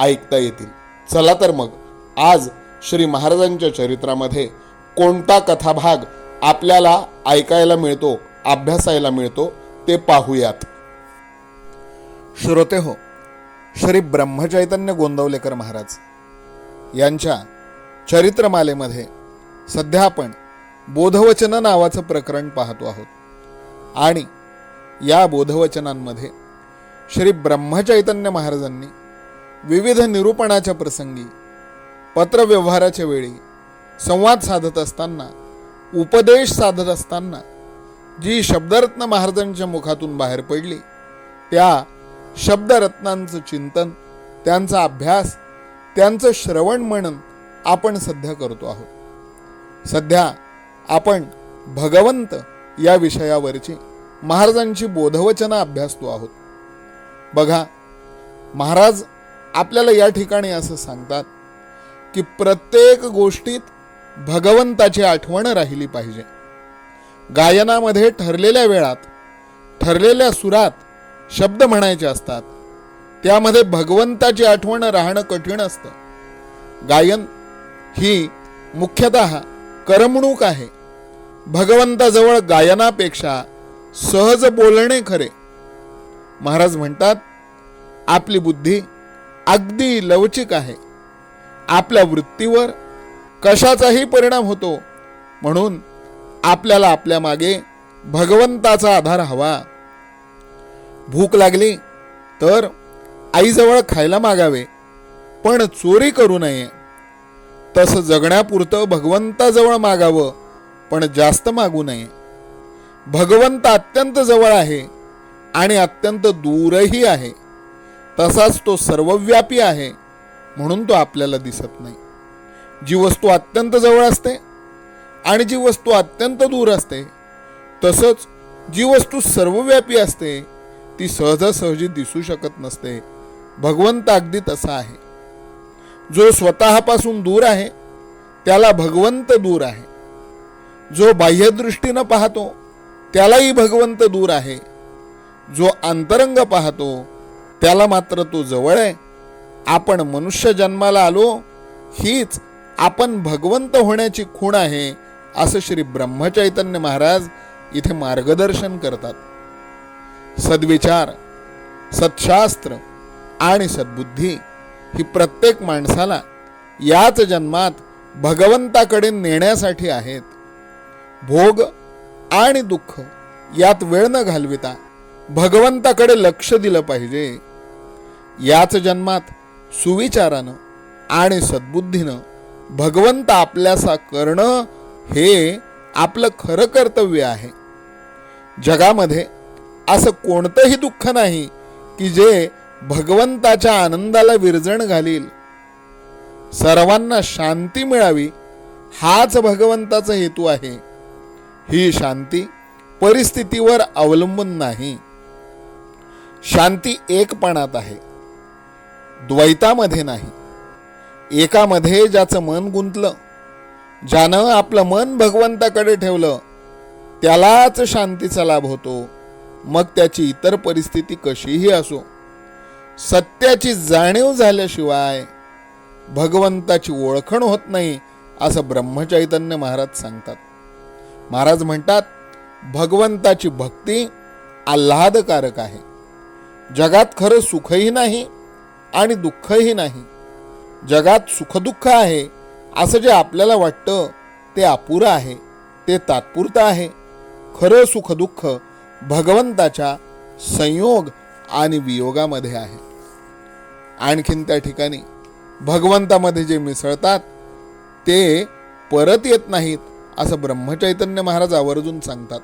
ऐकता येतील. चला तर मग आज श्री महाराजांच्या चरित्रामध्ये कोणता कथाभाग आपल्याला ऐकायला मिळतो अभ्यासायला मिळतो ते पाहूयात. श्रोते हो श्री ब्रह्मचैतन्य गोंदवलेकर महाराज यांच्या चरित्रमालेमध्ये सध्या आपण बोधवचन नावाचं प्रकरण पाहतो आहोत. आणि या बोधवचनांमध्ये श्री ब्रह्मचैतन्य महाराजांनी विविध निरूपणाच्या प्रसंगी पत्रव्यवहाराच्या वेळी संवाद साधत असताना उपदेश साधत असताना जी शब्दरत्न महाराजांच्या मुखातून बाहेर पडली त्या शब्दरत्नांचं चिंतन त्यांचा अभ्यास त्यांचं श्रवण म्हणून आपण सध्या करतो आहोत. सध्या आपण भगवंत या विषयावरची महाराजांची बोधवचना अभ्यासतो आहोत. बघा महाराज आपल्याला या ठिकाणी असं सांगतात की प्रत्येक गोष्टीत भगवंताची आठवण राहिली पाहिजे. गायनामध्ये ठरलेल्या वेळात ठरलेल्या सुरात शब्द म्हणायचे असतात. त्यामध्ये भगवंताची आठवण राहणं कठीण असतं. गायन ही मुख्यतः करमणूक आहे. भगवंताजवळ गायनापेक्षा सहज बोलणे खरे. महाराज म्हणतात आपली बुद्धी अगदी लवचिक आहे. आपल्या वृत्तीवर कशाचाही परिणाम होतो. म्हणून आपल्याला आपल्या मागे भगवंताचा आधार हवा. भूक लागली तर आईजवळ खायला मागावे पण चोरी करू नये. तसं जगण्यापुरतं भगवंताजवळ मागावं पण जास्त मागू नये. भगवंत अत्यंत जवळ आहे आणि अत्यंत दूरही आहे. तसाच तो सर्वव्यापी आहे म्हणून तो आपल्याला दिसत नाही. जी वस्तू अत्यंत जवळ असते आणि जी वस्तू अत्यंत दूर असते तसंच जी वस्तू सर्वव्यापी असते ती सहजासहजी दिसू शकत नसते. भगवंत अगदी तसा आहे. जो स्वतःपासून दूर आहे त्याला भगवंत दूर आहे. जो बाह्यदृष्टीनं पाहतो त्यालाही भगवंत दूर आहे. जो अंतरंग पाहतो त्याला मात्र तो जवळ आहे. आपण मनुष्य जन्माला आलो हीच आपण भगवंत होण्याची खूण आहे असं श्री ब्रह्मचैतन्य महाराज इथे मार्गदर्शन करतात. सद्विचार सत्शास्त्र आणि सद्बुद्धी ही प्रत्येक माणसाला याच जन्मात भगवंताकडे नेण्यासाठी आहेत. भोग आणि दुःख यात वेळ न घालविता भगवंताकडे लक्ष दिलं पाहिजे. याच जन्मात सुविचारानं आणि सद्बुद्धीनं भगवंत आपल्यासा करणं हे आपलं खरं कर्तव्य आहे. जगामध्ये असं कोणतंही दुःख नाही की जे भगवंताच्या आनंदाला विरजण घालील. सर्वांना शांती मिळावी हाच भगवंताचा हेतू आहे. ही शांती परिस्थितीवर अवलंबून नाही. शांती एकपणात आहे. द्वैतामध्ये नाही. एकामध्ये ज्याचं मन गुंतलं ज्यानं आपलं मन भगवंताकडे ठेवलं त्यालाच शांतीचा लाभ होतो. मग त्याची इतर परिस्थिती कशीही असो सत्याची जाणीव झाल्याशिवाय भगवंताची ओळखण होत नाही असं ब्रह्मचैतन्य महाराज सांगतात. महाराज म्हणतात भगवंताची भक्ती आल्हादकारक आहे. जगात खरं सुखही नाही आणि दुःखही नाही. जगात सुखदुःख आहे असं जे आपल्याला वाटतं ते अपुरं आहे ते तात्पुरतं आहे. खरं सुखदुःख भगवंताच्या संयोग आणि वियोगामध्ये आहे. आणखीन त्या ठिकाणी भगवंतामध्ये जे मिसळतात ते परत येत नाहीत असं ब्रह्मचैतन्य महाराज आवर्जून सांगतात.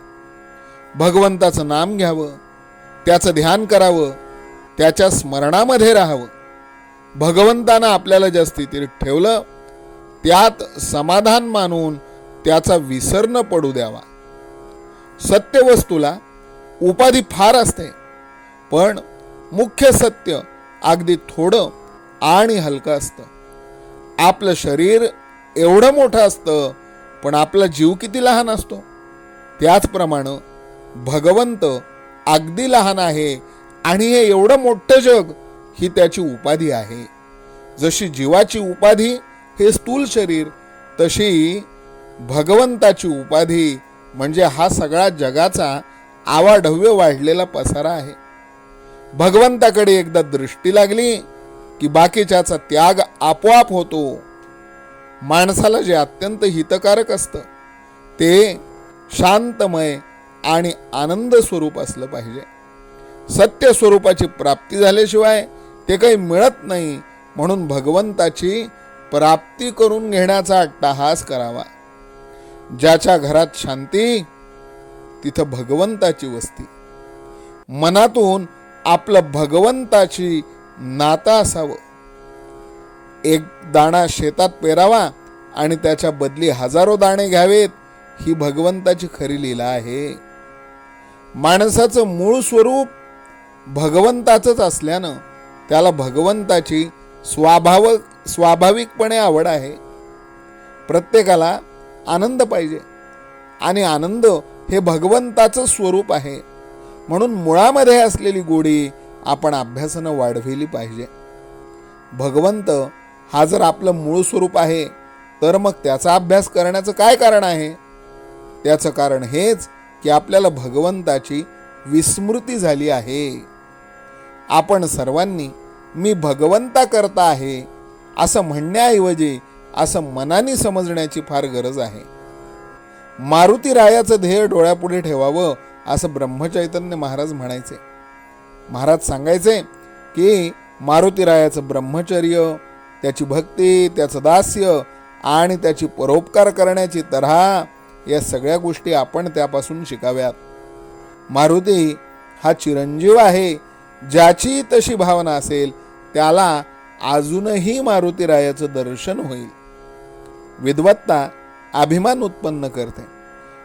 भगवंताचं नाम घ्यावं त्याचं ध्यान करावं त्याच्या स्मरणामध्ये राहावं. भगवंतानं आपल्याला ज्या स्थितीत ठेवलं त्यात समाधान मानून त्याचा विसर न पडू द्यावा. सत्य वस्तूला उपाधी फार असते पण मुख्य सत्य अगदी थोडं आणि हलकं असतं. आपलं शरीर एवढं मोठं असतं पण आपला जीव किती लहान असतो? त्याचप्रमाणे भगवंत अगदी लहान आहे आणि हे एवढं मोठं जग ही त्याची उपाधी आहे. जशी जीवाची उपाधी हे स्थूल शरीर तशी भगवंताची उपाधी म्हणजे हा सगळा जगाचा आवाढव्य वाढलेला पसारा आहे. भगवंताकडे एकदा दृष्टी लागली की बाकीच्याचा त्याग आपोआप होतो. माणसाला जे अत्यंत हितकारक असतं ते शांतमय आणि आनंद स्वरूप असलं पाहिजे. सत्य स्वरूपाची प्राप्ती झाल्याशिवाय ते काही मिळत नाही. म्हणून भगवंताची प्राप्ती करून घेण्याचा अट्टाहास करावा. ज्याच्या घरात शांती तिथं भगवंताची वस्ती. मनातून आपलं भगवंताची नातं असावं. एक दाणा शेतात पेरावा आणि त्याच्या बदली हजारो दाणे घ्यावेत ही भगवंताची खरी लीला आहे. माणसाचं मूळ स्वरूप भगवंताचंच असल्यानं त्याला भगवंताची स्वाभाव स्वाभाविकपणे आवड आहे. प्रत्येकाला आनंद पाहिजे. आणि आनंद हे भगवंताचं स्वरूप आहे. म्हणून मुळामध्ये असलेली गोडी आपण अभ्यासानं वाढविली पाहिजे. भगवंत हा जर आपलं मूळ स्वरूप आहे तर मग त्याचा अभ्यास करण्याचं काय कारण आहे? त्याचं कारण हेच की आपल्याला भगवंताची विस्मृती झाली आहे. आपण सर्वांनी मी भगवंता करता आहे असं म्हणण्याऐवजी असं मनाने समजण्याची फार गरज आहे. मारुती रायाचं ध्येय डोळ्यापुढे ठेवावं असं ब्रह्मचैतन्य महाराज म्हणायचे. महाराज सांगायचे की मारुती रायाचं ब्रह्मचर्य त्याची भक्ती त्याचं दास्य आणि त्याची परोपकार करण्याची तऱ्हा या सगळ्या गोष्टी आपण त्यापासून शिकाव्यात. मारुती हा चिरंजीव आहे ज्याची तशी भावना असेल त्याला अजूनही मारुती रायाचं दर्शन होईल. विद्वत्ता अभिमान उत्पन्न करते.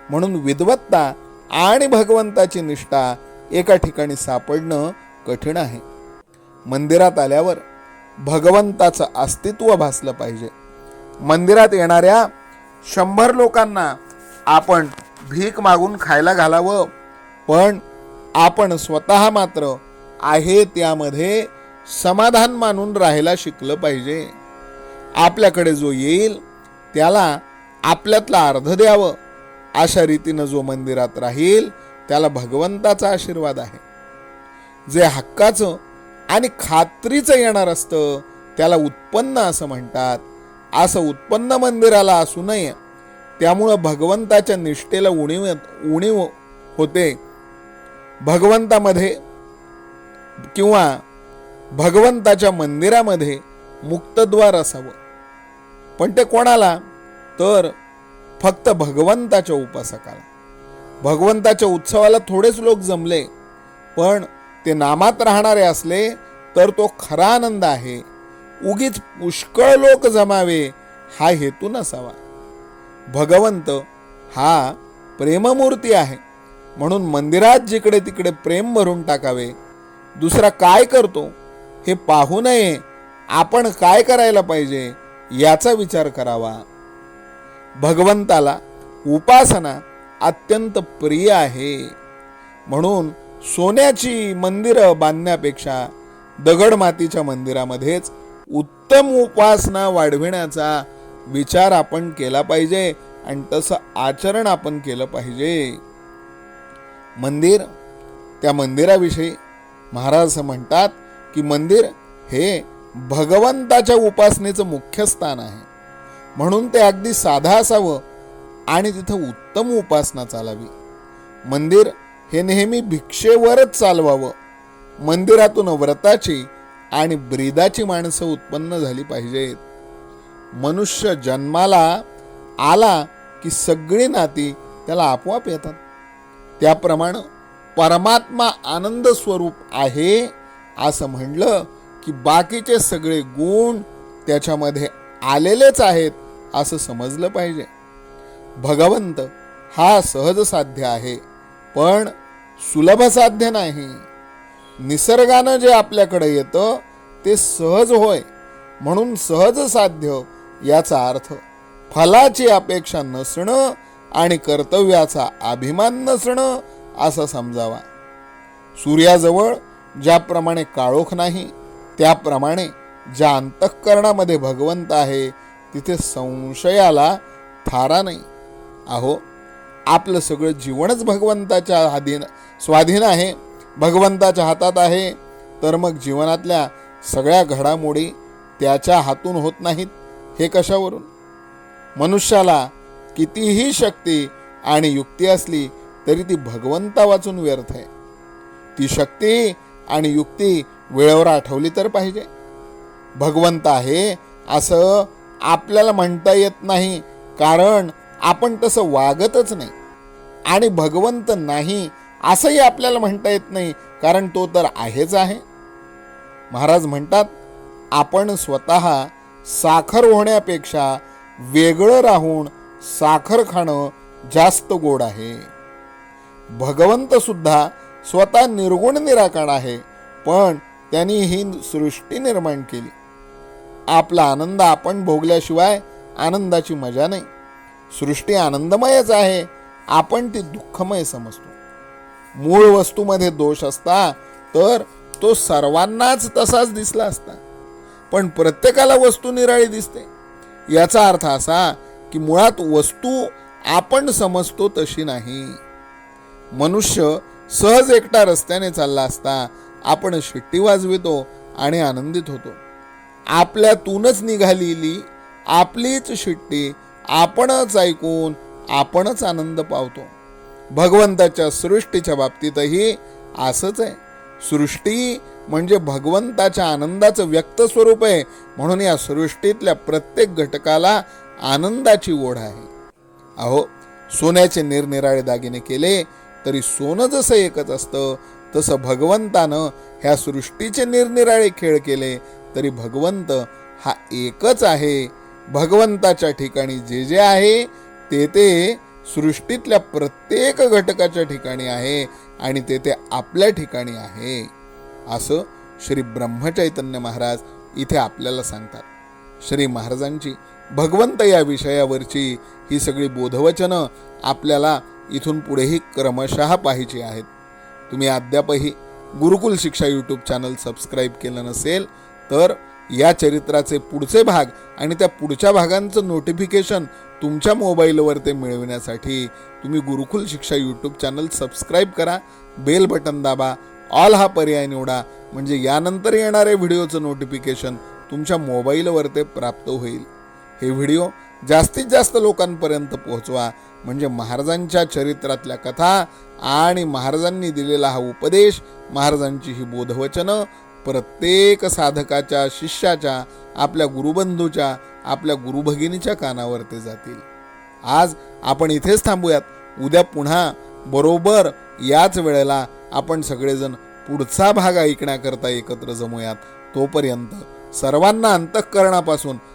म्हणून विद्वत्ता आणि भगवंताची निष्ठा एका ठिकाणी सापडणं कठीण आहे. मंदिरात आल्यावर भगवंताचं अस्तित्व भासलं पाहिजे. मंदिरात येणाऱ्या शंभर लोकांना आपण भीक मागून खायला घालावं पण आपण स्वतः मात्र आहे त्यामध्ये समाधान मानून राहायला शिकलं पाहिजे. आपल्याकडे जो येईल त्याला आपल्यातला अर्ध द्यावं. अशा रीतीनं जो मंदिरात राहील त्याला भगवंताचा आशीर्वाद आहे. जे हक्काचं आणि खात्रीचं येणार असतं त्याला उत्पन्न असं म्हणतात. असं उत्पन्न मंदिराला असू नये. त्यामुळं भगवंताच्या निष्ठेला उणीव उणीव होते. भगवंतामध्ये किंवा भगवंताच्या मंदिरामध्ये मुक्तद्वार असावं. पण ते कोणाला? तर फक्त भगवंताच्या उपासकाला. भगवंताच्या उत्सवाला थोडेच लोक जमले पण ते नामात राहणारे असले तर तो खरा आनंद आहे. उगीच पुष्कळ लोक जमावे हा हेतू नसावा. भगवंत हा प्रेममूर्ती आहे. म्हणून मंदिरात जिकडे तिकडे प्रेम भरून टाकावे दुसरा काय करतो हे पाहू नये. आपण काय करायला पाहिजे याचा विचार करावा. भगवंताला उपासना अत्यंत प्रिय आहे. म्हणून सोन्याची मंदिरं बांधण्यापेक्षा दगड मातीच्या मंदिरामध्येच उत्तम उपासना वाढविण्याचा विचार आपण केला पाहिजे आणि तसं आचरण आपण केलं पाहिजे. मंदिर त्या मंदिराविषयी महाराज असं म्हणतात की मंदिर हे भगवंताच्या उपासनेचं मुख्य स्थान आहे. म्हणून ते अगदी साधा असावं आणि तिथं उत्तम उपासना चालावी. मंदिर हे नेहमी भिक्षेवरच चालवावं. मंदिरातून व्रताची आणि ब्रीदाची माणसं उत्पन्न झाली पाहिजेत. मनुष्य जन्माला आला की सगळी नाती त्याला आपोआप येतात. त्याप्रमाणे परमात्मा आनंद स्वरूप आहे असं म्हणलं की बाकीचे सगळे गुण त्याच्यामध्ये आलेलेच आहेत असं समजलं पाहिजे. भगवंत हा सहज साध्य आहे पण सुलभ साध्य नाही. निसर्गानं जे आपल्याकडे येतं ते सहज होय म्हणून सहज साध्य याचा अर्थ फलाची अपेक्षा नसणं आणि कर्तव्याचा अभिमान नसणं असं समजावा. सूर्याजवळ ज्याप्रमाणे काळोख नाही त्याप्रमाणे ज्या अंतःकरणामध्ये भगवंत आहे तिथे संशयाला थारा नाही. अहो आपलं सगळं जीवनच भगवंताच्या हाधीन स्वाधीन आहे. भगवंताच्या हातात आहे. तर मग जीवनातल्या सगळ्या घडामोडी त्याच्या हातून होत नाहीत हे कशावरून? मनुष्याला कितीही शक्ती आणि युक्ती असली तरी ती भगवंता वाचून व्यर्थ आहे. ती शक्ती आणि युक्ती वेळेवर आठवली तर पाहिजे. भगवंत आहे असं आपल्याला म्हणता येत नाही कारण आपण तसं वागतच नाही. आणि भगवंत नाही असंही आपल्याला म्हणता येत नाही कारण तो तर आहेच आहे. महाराज म्हणतात आपण स्वतः साखर होण्यापेक्षा वेगळं राहून साखर खाणं जास्त गोड आहे. भगवंत सुद्धा स्वतः निर्गुण निराकार आहे पण त्यांनी ही सृष्टी निर्माण केली. आपला आनंद आपण भोगल्याशिवाय आनंदाची मजा नाही. सृष्टी आनंदमयच आहे आपण ती दुःखमय समजतो. मूळ वस्तूमध्ये दोष असता तर तो सर्वांनाच तसाच दिसला असता. पण प्रत्येकाला वस्तू निराळी दिसते. याचा अर्थ असा की मुळात वस्तू आपण समजतो तशी नाही. मनुष्य सहज एकटा रस्त्याने चालला असता आपण शिट्टी वाजवितो आणि आनंदित होतो. आपल्यातूनच निघालेली आपलीच शिट्टी आपणच ऐकून आपणच आनंद पावतो. भगवंताच्या सृष्टीच्या बाबतीतही असंच आहे. सृष्टी म्हणजे भगवंताच्या आनंदाचं व्यक्त स्वरूप आहे. म्हणून या सृष्टीतल्या प्रत्येक घटकाला आनंदाची ओढ आहे. अहो सोन्याचे निरनिराळे दागिने केले तरी सोनं जसं एकच असतं तसं भगवंतानं ह्या सृष्टीचे निरनिराळे खेळ केले तरी भगवंत हा एकच आहे. भगवंताच्या ठिकाणी जे जे आहे ते ते सृष्टीतल्या प्रत्येक घटकाच्या ठिकाणी आहे आणि ते ते आपल्या ठिकाणी आहे. असं श्री ब्रह्मचैतन्य महाराज इथे आपल्याला सांगतात. श्री महाराजांची भगवंत या विषयावरची ही सगळी बोधवचनं आपल्याला इथून पुढेही क्रमशः पाहिजे आहेत. तुम्ही अद्यापही गुरुकुल शिक्षा यूट्यूब चॅनल सबस्क्राईब केलं नसेल तर या चरित्राचे पुढचे भाग आणि त्या पुढच्या भागांचं नोटिफिकेशन तुमच्या मोबाईलवर ते मिळविण्यासाठी तुम्ही Gurukul Shiksha YouTube channel subscribe करा बेल बटन दाबा ऑल हा पर्याय निवडा म्हणजे यानंतर येणाऱ्या व्हिडिओचं नोटिफिकेशन तुमच्या मोबाईलवर ते प्राप्त होईल. हे व्हिडिओ जास्तीत जास्त लोकांपर्यंत पोहोचवा म्हणजे महाराजांच्या चरित्रातल्या कथा आणि महाराजांनी दिलेला हा उपदेश महाराजांची ही बोधवचनं प्रत्येक साधकाच्या शिष्याच्या आपल्या गुरुबंधूच्या आपल्या गुरुभगिनीच्या कानावर ते जातील. आज आपण इथेच थांबूयात. उद्या पुन्हा बरोबर याच वेळेला आपण सगळेजण पुढचा भाग ऐकण्याकरता एकत्र जमूयात. तोपर्यंत सर्वांना अंतःकरणापासून